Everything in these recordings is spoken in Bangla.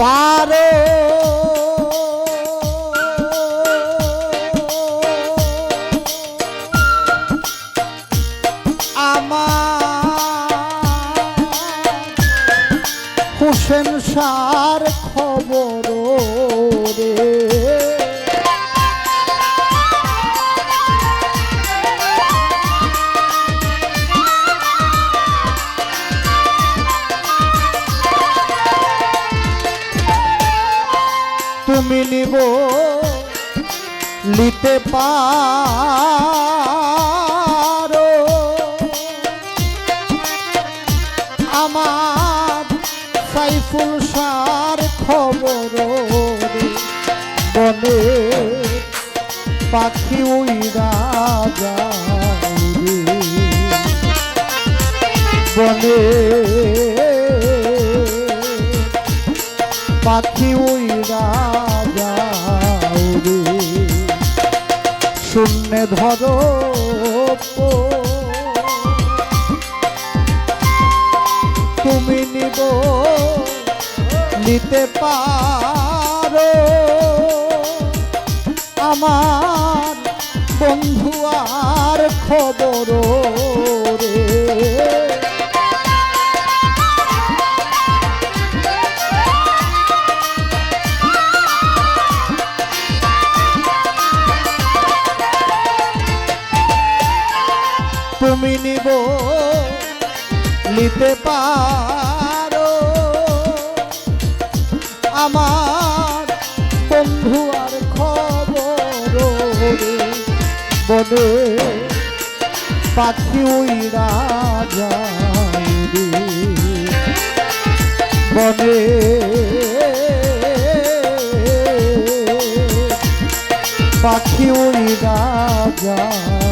পারো নিব লিতে পারো। আমার সাইফুল সার খবর বনে পাখি উইরা যায় বনে পাখি উইরা রে। শূন্য ধরো তুমি নিব নিতে পারো। আমার বন্ধু আর খবর রে। তুমি নিব নিতে পারো আমার বন্ধু আর খবর বনে পাখি উইরা যায় রে। বনে পাখি উইরা যায়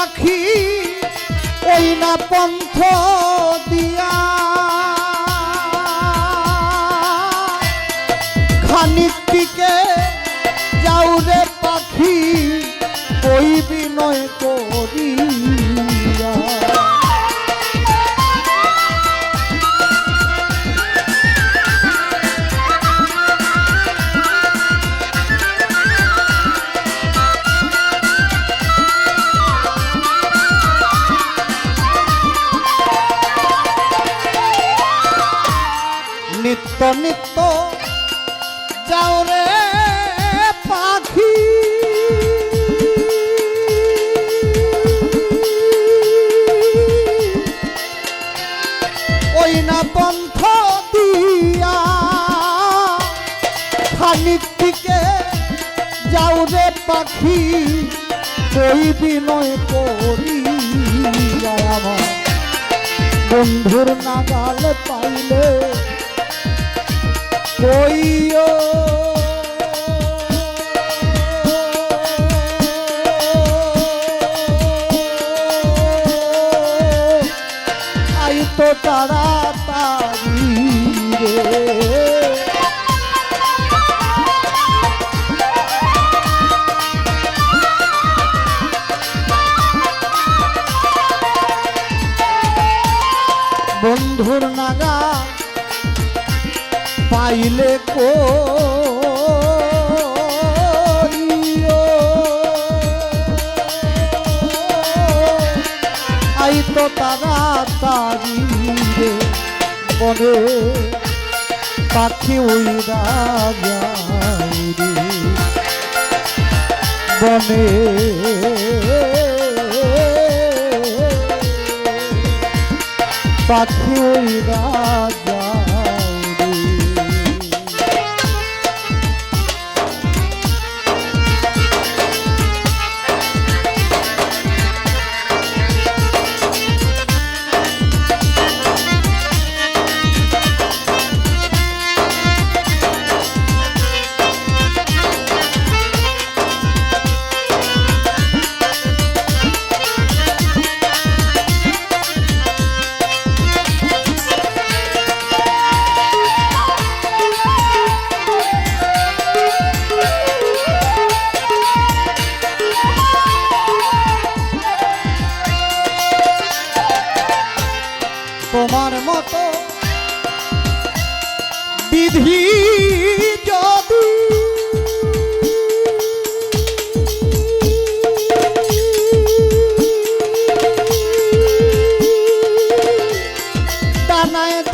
পাখি ওই না পন্থ দিয়া পন্থ দিয়া। খানিক থেকে যাও রে পাখি ওই বিনয় করিয়া আমার। বন্ধুর নাগাল পাইলে কইও। বন্ধুর নাগা পাইলে কইও। আই তো তাড়াতাড়ি রে বনে পাখি উইরা বনে পাখি রাজা।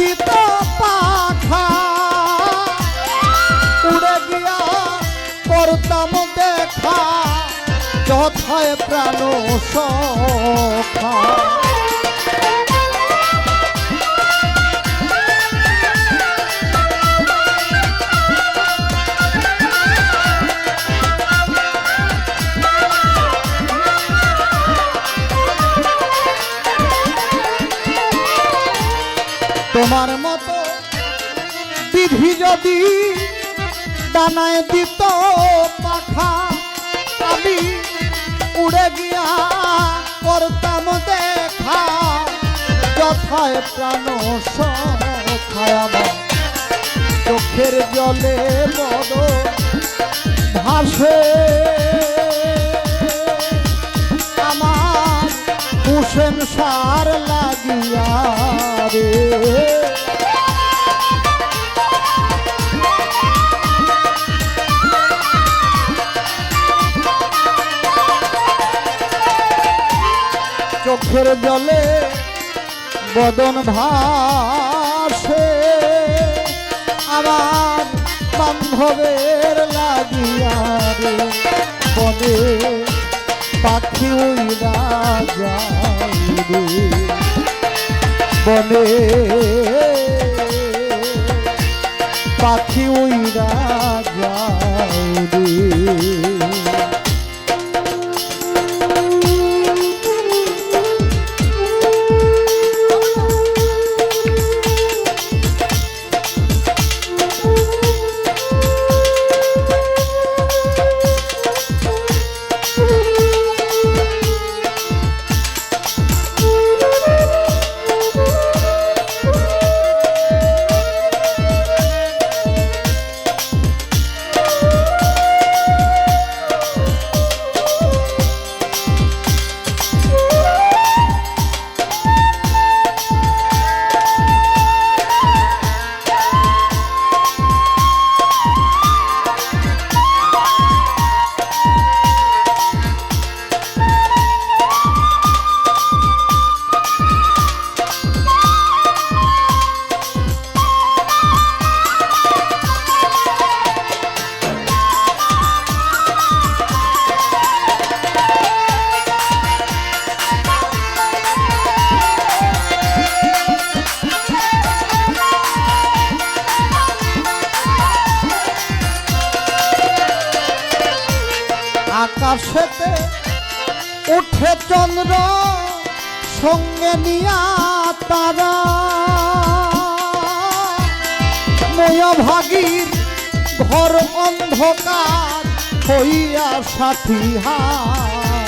দিত পাখা। উড়ে গিয়া করতাম দেখা যথায় প্রাণ সখা। তোমার মতো বিধি যদি ডানায় দিত পাখা আমি উড়ে গিয়া করতাম দেখা। যথায় প্রাণ আমার চোখের জলে বড় ভাসে। হুসেন সার লাগিয়া রে। চোখের জলে বদন ভাসে আমার বান্ধবের লাগিয়া রে। বনে পাখি উইরা রে। বনে পাখি উইরা যায় আকাশেতে উঠে চন্দ্র সঙ্গে নিয়া তারা। ময়ভাগীর ঘর অন্ধকার হইয়া সাথী হারা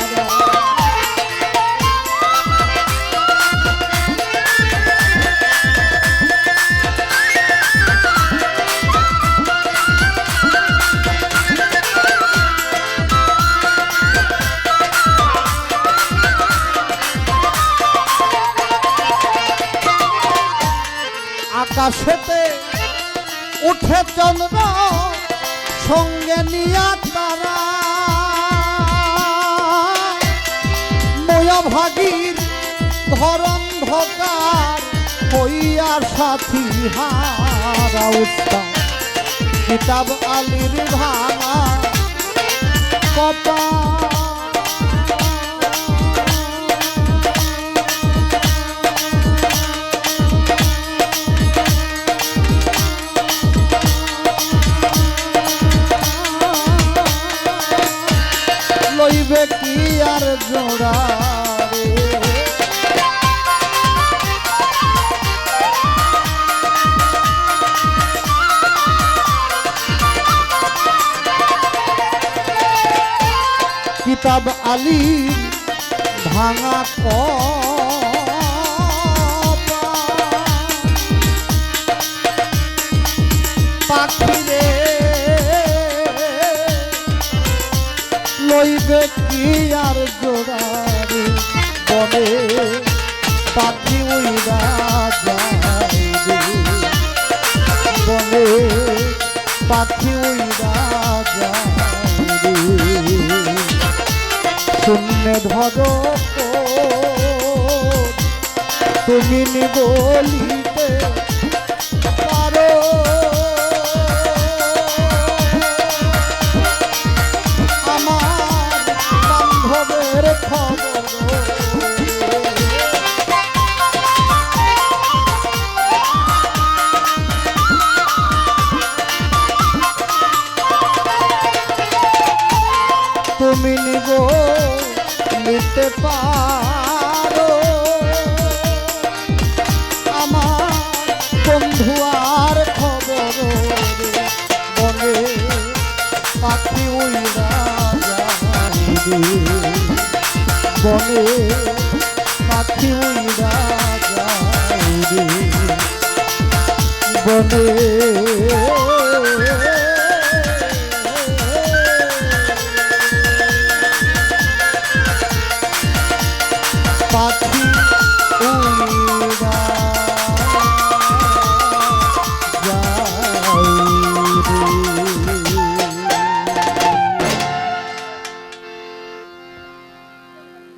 আকাশেতে উঠে চন্দ্র সঙ্গে নিয়া তারা। ময়া ভাগীর ঘর অন্ধকার হইয়া সাথী হারা উত্তম কিতাব আলীর ভাঙা আর জোড়া রে। কিতাব আলী ভাঙা পাখিরে লইবে কি আর জোড়ারে বনে পাখি উইরা রে। বনে পাখি উইরা রে। শূন্য ধরো তুমি বলিতে পারো। আমার বন্ধু আর খবর বলে পাখি উইরা বলে পাখি বনে